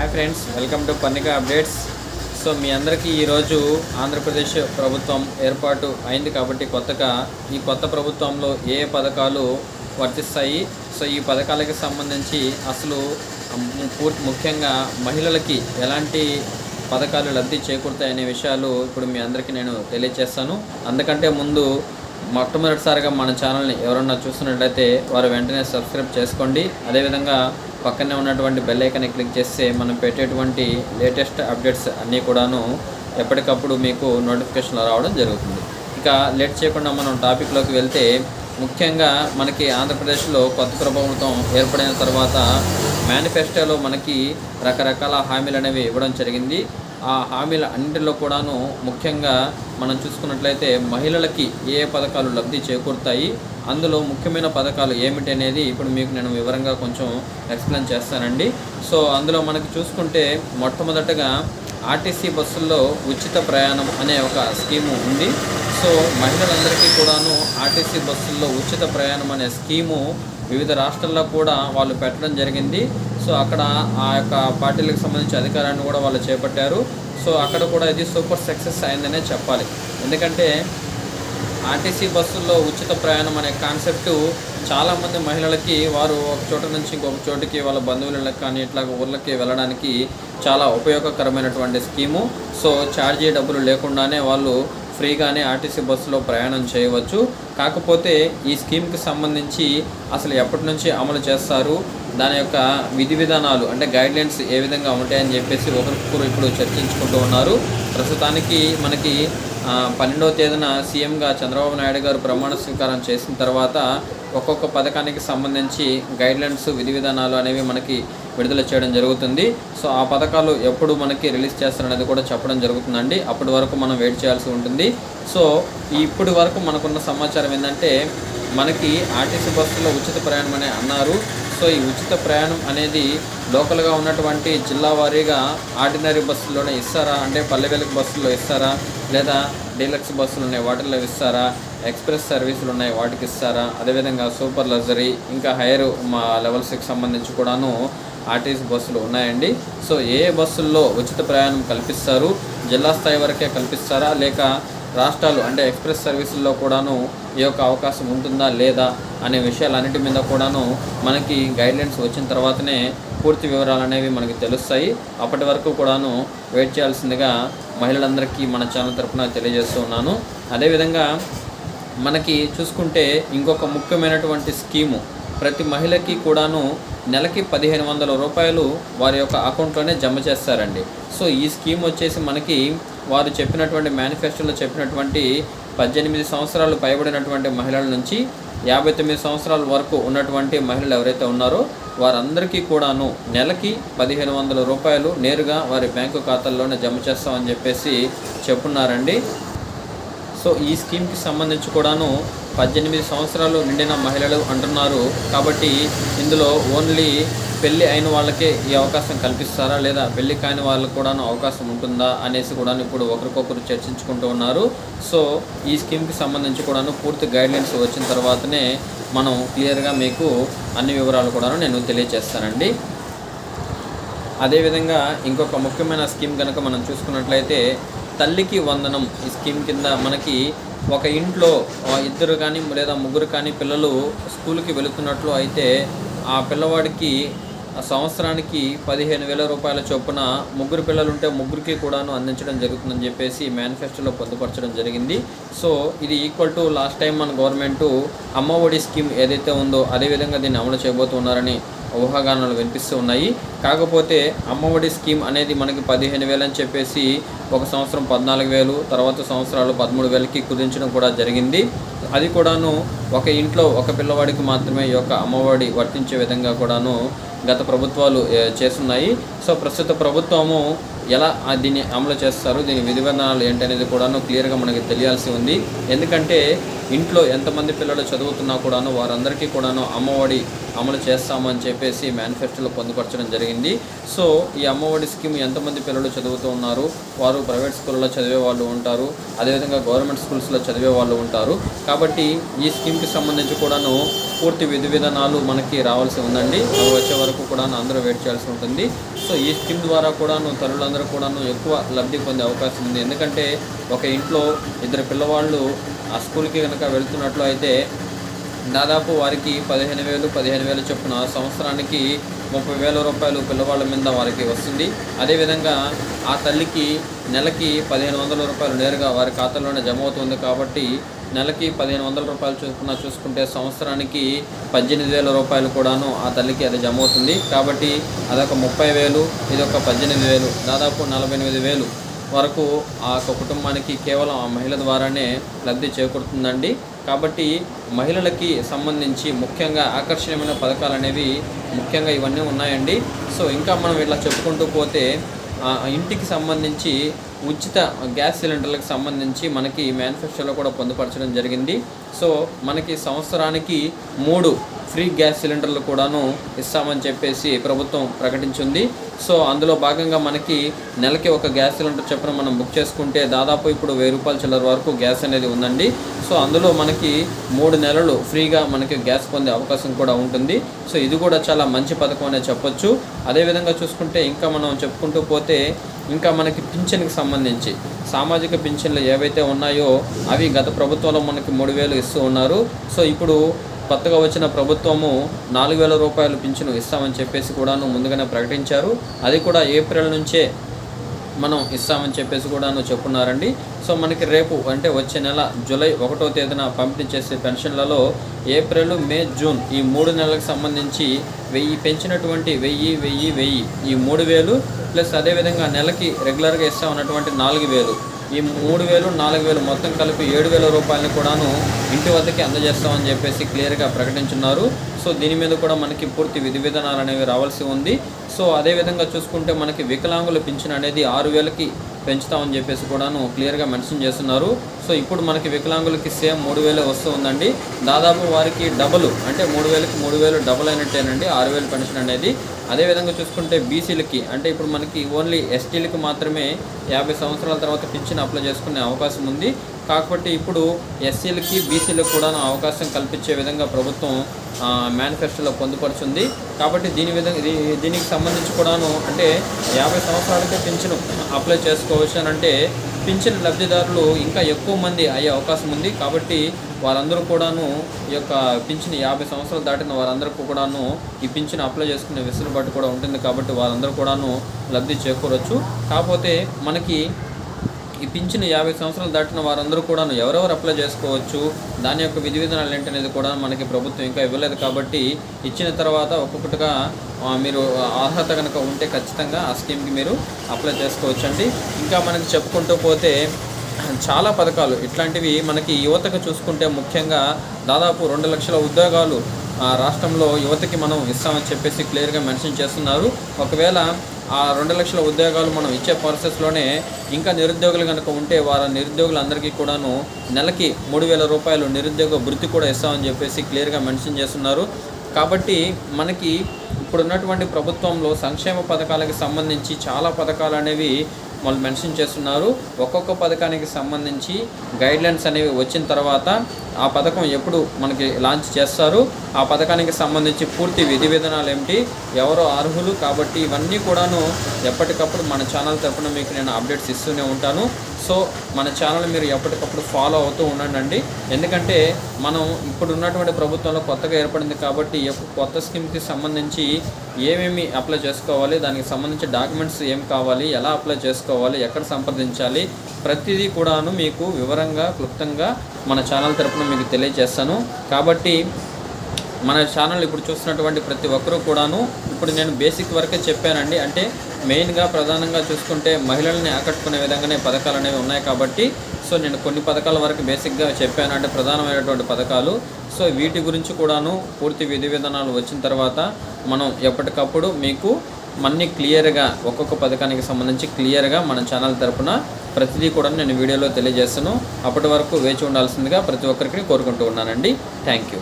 Hi friends welcome to పన్నిక updates. So మీ అందరికీ ఈరోజు ఆంధ్రప్రదేశ్ ప్రభుత్వం ఏర్పాటు అయింది కాబట్టి కొత్తగా ఈ కొత్త ప్రభుత్వంలో ఏ పథకాలు వర్తిస్తాయి? సో ఈ పథకాలకి సంబంధించి అసలు పూర్తి ముఖ్యంగా మహిళలకి ఎలాంటి పథకాలు లబ్ధి చేకూరుతాయనే విషయాలు ఇప్పుడు మీ అందరికీ నేను తెలియజేస్తాను అందుకంటే ముందు మొట్టమొదటిసారిగా మన ఛానల్ని ఎవరన్నా చూస్తున్నట్లయితే వారు వెంటనే సబ్స్క్రైబ్ చేసుకోండి. అదేవిధంగా పక్కనే ఉన్నటువంటి బెల్ ఐకాన్ని క్లిక్ చేస్తే మనం పెట్టేటువంటి లేటెస్ట్ అప్డేట్స్ అన్నీ కూడాను ఎప్పటికప్పుడు మీకు నోటిఫికేషన్లు రావడం జరుగుతుంది. ఇక లేట్ చేయకుండా మనం టాపిక్లోకి వెళ్తే ముఖ్యంగా మనకి ఆంధ్రప్రదేశ్లో కొత్త ప్రభుత్వం ఏర్పడిన తర్వాత మేనిఫెస్టోలో మనకి రకరకాల హామీలు అనేవి ఇవ్వడం జరిగింది. ఆ హామీల అన్నింటిలో కూడాను ముఖ్యంగా మనం చూసుకున్నట్లయితే మహిళలకి ఏ ఏ పథకాలు లబ్ధి చేకూరుతాయి అందులో ముఖ్యమైన పథకాలు ఏమిటి అనేది ఇప్పుడు మీకు నేను వివరంగా కొంచెం ఎక్స్ప్లెయిన్ చేస్తానండి. సో అందులో మనకి చూసుకుంటే మొట్టమొదటగా ఆర్టీసీ బస్సుల్లో ఉచిత ప్రయాణం అనే ఒక స్కీము ఉంది. సో మహిళలందరికీ కూడాను ఆర్టీసీ బస్సుల్లో ఉచిత ప్రయాణం అనే స్కీము వివిధ రాష్ట్రాల్లో కూడా వాళ్ళు పెట్టడం జరిగింది. సో అక్కడ ఆ యొక్క పార్టీలకు సంబంధించి అధికారాన్ని కూడా వాళ్ళు చేపట్టారు. సో అక్కడ కూడా ఇది సూపర్ సక్సెస్ అయిందనే చెప్పాలి. ఎందుకంటే ఆర్టీసీ బస్సుల్లో ఉచిత ప్రయాణం అనే కాన్సెప్ట్ చాలామంది మహిళలకి వారు ఒక చోట నుంచి ఇంకొక చోటికి వాళ్ళ బంధువులకు కానీ ఇట్లా ఊర్లకి వెళ్ళడానికి చాలా ఉపయోగకరమైనటువంటి స్కీము. సో ఛార్జీ డబ్బులు లేకుండానే వాళ్ళు ఫ్రీగానే ఆర్టీసీ బస్సులో ప్రయాణం చేయవచ్చు. కాకపోతే ఈ స్కీమ్కి సంబంధించి అసలు ఎప్పటి నుంచి అమలు చేస్తారు? దాని యొక్క విధి విధానాలు అంటే గైడ్లైన్స్ ఏ విధంగా ఉంటాయని చెప్పేసి ఒకరికొకరు ఇప్పుడు చర్చించుకుంటూ ఉన్నారు. ప్రస్తుతానికి మనకి పన్నెండవ తేదీన సీఎంగా చంద్రబాబు నాయుడు గారు ప్రమాణ స్వీకారం చేసిన తర్వాత ఒక్కొక్క పథకానికి సంబంధించి గైడ్లైన్స్ విధి విధానాలు అనేవి మనకి విడుదల చేయడం జరుగుతుంది. సో ఆ పథకాలు ఎప్పుడు మనకి రిలీజ్ చేస్తారనేది కూడా చెప్పడం జరుగుతుందండి. అప్పటి వరకు మనం వెయిట్ చేయాల్సి ఉంటుంది. సో ఇప్పటి వరకు మనకున్న సమాచారం ఏంటంటే మనకి ఆర్టీసీ బస్సులో ఉచిత ప్రయాణం అని అన్నారు. సో ఈ ఉచిత ప్రయాణం అనేది లోకల్గా ఉన్నటువంటి జిల్లా వారీగా ఆర్డినరీ బస్సుల్లోనే ఇస్తారా? అంటే పల్లెవేలకు బస్సుల్లో ఇస్తారా? లేదా డీలక్స్ బస్సులు ఉన్నాయి వాటిల్లో ఇస్తారా? ఎక్స్ప్రెస్ సర్వీసులు ఉన్నాయి వాటికి ఇస్తారా? అదేవిధంగా సూపర్ లగ్జరీ ఇంకా హైయర్ మా లెవెల్స్కి సంబంధించి కూడాను ఆర్టీసీ బస్సులు ఉన్నాయండి. సో ఏ బస్సుల్లో ఉచిత ప్రయాణం కల్పిస్తారు? జిల్లా స్థాయి వరకే కల్పిస్తారా? లేక రాష్ట్రాలు అంటే ఎక్స్ప్రెస్ సర్వీసుల్లో కూడాను ఈ యొక్క అవకాశం ఉంటుందా లేదా అనే విషయాలన్నిటి మీద కూడాను మనకి గైడ్లైన్స్ వచ్చిన తర్వాతనే పూర్తి వివరాలు అనేవి మనకి తెలుస్తాయి. అప్పటి వరకు కూడాను వెయిట్ చేయాల్సిందిగా మహిళలందరికీ మన ఛానల్ తరఫున తెలియజేస్తూ ఉన్నాను. అదేవిధంగా మనకి చూసుకుంటే ఇంకొక ముఖ్యమైనటువంటి స్కీము ప్రతి మహిళకి కూడాను నెలకి పదిహేను వందల రూపాయలు వారి యొక్క అకౌంట్లోనే జమ చేస్తారండి. సో ఈ స్కీమ్ వచ్చేసి మనకి వారు చెప్పినటువంటి మేనిఫెస్టోలో చెప్పినటువంటి పద్దెనిమిది సంవత్సరాలు పైబడినటువంటి మహిళల నుంచి యాభై తొమ్మిది సంవత్సరాల వరకు ఉన్నటువంటి మహిళలు ఎవరైతే ఉన్నారో వారందరికీ కూడాను నెలకి పదిహేను వందల రూపాయలు నేరుగా వారి బ్యాంకు ఖాతాల్లోనే జమ చేస్తామని చెప్పేసి చెప్పున్నారండి. సో ఈ స్కీమ్కి సంబంధించి కూడాను పద్దెనిమిది సంవత్సరాలు నిండిన మహిళలు అంటున్నారు. కాబట్టి ఇందులో ఓన్లీ పెళ్ళి అయిన వాళ్ళకే ఈ అవకాశం కల్పిస్తారా? లేదా పెళ్ళి కాని వాళ్ళకు కూడాను అవకాశం ఉంటుందా? అనేసి కూడా ఇప్పుడు ఒకరికొకరు చర్చించుకుంటూ ఉన్నారు. సో ఈ స్కీమ్కి సంబంధించి కూడాను పూర్తి గైడ్లైన్స్ వచ్చిన తర్వాతనే మనం క్లియర్గా మీకు అన్ని వివరాలు కూడాను నేను తెలియజేస్తానండి అదేవిధంగా ఇంకొక ముఖ్యమైన స్కీమ్ కనుక మనం చూసుకున్నట్లయితే తల్లికి వందనం. ఈ స్కీమ్ కింద మనకి ఒక ఇంట్లో ఇద్దరు కానీ లేదా ముగ్గురు కానీ పిల్లలు స్కూల్కి వెళుతున్నట్లు అయితే ఆ పిల్లవాడికి ఆ సంవత్సరానికి పదిహేను వేల రూపాయల చొప్పున ముగ్గురు పిల్లలు ఉంటే ముగ్గురికి కూడాను అందించడం జరుగుతుందని చెప్పేసి మేనిఫెస్టోలో పొందుపరచడం జరిగింది. సో ఇది ఈక్వల్ టు లాస్ట్ టైం మన గవర్నమెంట్ అమ్మ ఒడి స్కీమ్ ఏదైతే ఉందో అదేవిధంగా దీన్ని అమలు చేయబోతున్నారని ఊహాగానాలు వినిపిస్తూ ఉన్నాయి. కాకపోతే అమ్మఒడి స్కీమ్ అనేది మనకి పదిహేను వేలు అని చెప్పేసి ఒక సంవత్సరం పద్నాలుగు వేలు తర్వాత సంవత్సరాలు పదమూడు వేలకి కుదించడం కూడా జరిగింది. అది కూడాను ఒక ఇంట్లో ఒక పిల్లవాడికి మాత్రమే ఈ యొక్క అమ్మఒడి వర్తించే విధంగా కూడాను గత ప్రభుత్వాలు చేస్తున్నాయి. సో ప్రస్తుత ప్రభుత్వము ఎలా దీన్ని అమలు చేస్తారు దీని విధివిధానాలు ఏంటి ఏంటనేది కూడాను క్లియర్గా మనకి తెలియాల్సి ఉంది. ఎందుకంటే ఇంట్లో ఎంతమంది పిల్లలు చదువుతున్నా కూడాను వారందరికీ కూడాను అమ్మఒడి అమలు చేస్తామని చెప్పేసి మేనిఫెస్టోలో పొందుపరచడం జరిగింది. సో ఈ అమ్మఒడి స్కీమ్ ఎంతమంది పిల్లలు చదువుతూ ఉన్నారు వారు ప్రైవేట్ స్కూల్లో చదివే వాళ్ళు ఉంటారు అదేవిధంగా గవర్నమెంట్ స్కూల్స్లో చదివే వాళ్ళు ఉంటారు. కాబట్టి ఈ స్కీమ్కి సంబంధించి కూడాను పూర్తి విధి విధానాలు మనకి రావాల్సి ఉందండి. వచ్చే వరకు కూడా అందరూ వెయిట్ చేయాల్సి ఉంటుంది. సో ఈ స్కీమ్ ద్వారా కూడాను తల్లులందరూ కూడాను ఎక్కువ లబ్ధి పొందే అవకాశం ఉంది. ఎందుకంటే ఒక ఇంట్లో ఇద్దరు పిల్లవాళ్ళు ఆ స్కూల్కి కనుక వెళ్తున్నట్లు అయితే దాదాపు వారికి పదిహేను వేలు పదిహేను వేలు చొప్పున సంవత్సరానికి ముప్పై వేల రూపాయలు పిల్లవాళ్ళ మీద వారికి వస్తుంది. అదేవిధంగా ఆ తల్లికి నెలకి పదిహేను వందల రూపాయలు నేరుగా వారి ఖాతాలోనే జమ అవుతుంది కాబట్టి నెలకి పదిహేను వందల రూపాయలు చూసుకున్న చూసుకుంటే సంవత్సరానికి పద్దెనిమిది వేల రూపాయలు కూడాను ఆ తల్లికి అది జమ అవుతుంది కాబట్టి అదొక ముప్పై వేలు ఇదొక పద్దెనిమిది వేలు దాదాపు నలభై ఎనిమిది వేలు వరకు ఆ యొక్క కుటుంబానికి కేవలం ఆ మహిళ ద్వారానే లబ్ధి చేకూరుతుందండి. కాబట్టి మహిళలకి సంబంధించి ముఖ్యంగా ఆకర్షణీయమైన పథకాలు అనేవి ముఖ్యంగా ఇవన్నీ ఉన్నాయండి. సో ఇంకా మనం ఇట్లా చెప్పుకుంటూ పోతే ఇంటికి సంబంధించి ఉచిత గ్యాస్ సిలిండర్లకు సంబంధించి మనకి మేనిఫెస్టోలో కూడా పొందుపరచడం జరిగింది. సో మనకి సంవత్సరానికి మూడు ఫ్రీ గ్యాస్ సిలిండర్లు కూడాను ఇస్తామని చెప్పేసి ప్రభుత్వం ప్రకటించింది. సో అందులో భాగంగా మనకి నెలకి ఒక గ్యాస్ సిలిండర్ చొప్పున మనం బుక్ చేసుకుంటే దాదాపు ఇప్పుడు వెయ్యి రూపాయల చిల్లర వరకు గ్యాస్ అనేది ఉందండి. సో అందులో మనకి మూడు నెలలు ఫ్రీగా మనకి గ్యాస్ పొందే అవకాశం కూడా ఉంటుంది. సో ఇది కూడా చాలా మంచి పథకం అనే చెప్పొచ్చు. అదేవిధంగా చూసుకుంటే ఇంకా మనం చెప్పుకుంటూ పోతే ఇంకా మనకి పింఛన్కి సంబంధించి. సామాజిక పింఛన్లు ఏవైతే ఉన్నాయో అవి గత ప్రభుత్వంలో మనకి మూడు వేలు ఇస్తూ ఉన్నారు. సో ఇప్పుడు కొత్తగా వచ్చిన ప్రభుత్వము నాలుగు వేల రూపాయలు పింఛను ఇస్తామని చెప్పేసి కూడాను ముందుగానే ప్రకటించారు. అది కూడా ఏప్రిల్ నుంచే మనం ఇస్తామని చెప్పేసి కూడాను చెప్పున్నారండి. సో మనకి రేపు అంటే వచ్చే నెల జూలై ఒకటో తేదీన పంపిణీ చేసే పెన్షన్లలో ఏప్రిల్ మే జూన్ ఈ మూడు నెలలకు సంబంధించి వెయ్యి పెంచినటువంటి వెయ్యి వెయ్యి వెయ్యి ఈ మూడు వేలు ప్లస్ అదేవిధంగా నెలకి రెగ్యులర్గా ఇస్తామన్నటువంటి నాలుగు వేలు. ఈ మూడు వేలు నాలుగు వేలు మొత్తం కలిపి ఏడు వేల రూపాయలని కూడాను ఇంటి వద్దకి అందజేస్తామని చెప్పేసి క్లియర్గా ప్రకటించున్నారు. సో దీని మీద కూడా మనకి పూర్తి విధి విధానాలు అనేవి రావాల్సి ఉంది. సో అదేవిధంగా చూసుకుంటే మనకి వికలాంగుల పింఛన్ అనేది ఆరు వేలకి పెంచుతామని చెప్పేసి కూడాను క్లియర్గా మెన్షన్ చేస్తున్నారు. సో ఇప్పుడు మనకి వికలాంగులకి సేమ్ మూడు వేలే వస్తూ ఉందండి దాదాపు వారికి డబుల్ అంటే మూడు వేలకి మూడు వేలు డబుల్ అయినట్టేనండి ఆరు వేలు పెన్షన్ అనేది. అదేవిధంగా చూసుకుంటే బీసీలకి అంటే ఇప్పుడు మనకి ఓన్లీ ఎస్టీలకి మాత్రమే యాభై సంవత్సరాల తర్వాత పింఛన్ అప్లై చేసుకునే అవకాశం ఉంది. కాకపోతే ఇప్పుడు ఎస్సీలకి బీసీలకు కూడా అవకాశం కల్పించే విధంగా ప్రభుత్వం మేనిఫెస్టోలో పొందుపరుచుంది. కాబట్టి దీని విధంగా దీనికి సంబంధించి కూడాను అంటే యాభై సంవత్సరాలకే పింఛను అప్లై చేసుకోవచ్చు అని అంటే పింఛన్ లబ్ధిదారులు ఇంకా ఎక్కువ మంది అయ్యే అవకాశం ఉంది. కాబట్టి వారందరూ కూడాను ఈ యొక్క పింఛన్ యాభై సంవత్సరాలు దాటిన వారందరికీ కూడాను ఈ పింఛన్ అప్లై చేసుకునే వెసులుబాటు కూడా ఉంటుంది. కాబట్టి వారందరూ కూడాను లబ్ధి చేకూరవచ్చు కాకపోతే మనకి ఈ పింఛను యాభై సంవత్సరాలు దాటిన వారందరూ కూడా ఎవరెవరు అప్లై చేసుకోవచ్చు దాని యొక్క విధి విధానాలు ఏంటనేది కూడా మనకి ప్రభుత్వం ఇంకా ఇవ్వలేదు కాబట్టి ఇచ్చిన తర్వాత ఒక్కొక్కటిగా మీరు అర్హత కనుక ఉంటే ఖచ్చితంగా ఆ స్కీమ్కి మీరు అప్లై చేసుకోవచ్చు అండి ఇంకా మనకి చెప్పుకుంటూ పోతే చాలా పథకాలు ఇట్లాంటివి మనకి యువతకు చూసుకుంటే ముఖ్యంగా దాదాపు రెండు లక్షల ఉద్యోగాలు రాష్ట్రంలో యువతకి మనం ఇస్తామని చెప్పేసి క్లియర్గా మెన్షన్ చేస్తున్నారు. ఒకవేళ ఆ రెండు లక్షల ఉద్యోగాలు మనం ఇచ్చే ప్రాసెస్లోనే ఇంకా నిరుద్యోగులు కనుక ఉంటే వారి నిరుద్యోగులందరికీ కూడాను నెలకి మూడు వేల రూపాయలు నిరుద్యోగ వృత్తి కూడా ఇస్తామని చెప్పేసి క్లియర్గా మెన్షన్ చేస్తున్నారు. కాబట్టి మనకి ఇప్పుడున్నటువంటి ప్రభుత్వంలో సంక్షేమ పథకాలకు సంబంధించి చాలా పథకాలు అనేవి వాళ్ళు మెన్షన్ చేస్తున్నారు. ఒక్కొక్క పథకానికి సంబంధించి గైడ్లైన్స్ అనేవి వచ్చిన తర్వాత ఆ పథకం ఎప్పుడు మనకి లాంచ్ చేస్తారు? ఆ పథకానికి సంబంధించి పూర్తి విధి విధానాలు ఏమిటి? ఎవరో అర్హులు? కాబట్టి ఇవన్నీ కూడాను ఎప్పటికప్పుడు మన ఛానల్ తరఫున మీకు నేను అప్డేట్స్ ఇస్తూనే ఉంటాను. సో మన ఛానల్ మీరు ఎప్పటికప్పుడు ఫాలో అవుతూ ఉండండి. ఎందుకంటే మనం ఇప్పుడు ఉన్నటువంటి ప్రభుత్వంలో కొత్తగా ఏర్పడింది కాబట్టి కొత్త స్కీమ్కి సంబంధించి ఏమేమి అప్లై చేసుకోవాలి? దానికి సంబంధించి డాక్యుమెంట్స్ ఏం కావాలి? ఎలా అప్లై చేసుకోవాలి? ఎక్కడ సంప్రదించాలి? ప్రతిదీ కూడాను మీకు వివరంగా క్లుప్తంగా మన ఛానల్ తరపున మీకు తెలియజేస్తాను. కాబట్టి మన ఛానల్ ఇప్పుడు చూస్తున్నటువంటి ప్రతి ఒక్కరూ కూడాను ఇప్పుడు నేను బేసిక్ వరకే చెప్పానండి. అంటే మెయిన్గా ప్రధానంగా చూసుకుంటే మహిళల్ని ఆకట్టుకునే విధంగానే పథకాలు అనేవి ఉన్నాయి కాబట్టి సో నేను కొన్ని పథకాల వరకు బేసిక్గా చెప్పాను. అంటే ప్రధానమైనటువంటి పథకాలు. సో వీటి గురించి కూడాను పూర్తి విధి విధానాలు వచ్చిన తర్వాత మనం ఎప్పటికప్పుడు మీకు మన్ని క్లియర్గా ఒక్కొక్క పథకానికి సంబంధించి క్లియర్గా మన ఛానల్ తరపున ప్రతిదీ కూడా నేను వీడియోలో తెలియజేస్తాను. అప్పటి వరకు వేచి ఉండాల్సిందిగా ప్రతి ఒక్కరికి కోరుకుంటూ ఉన్నానండి. Thank you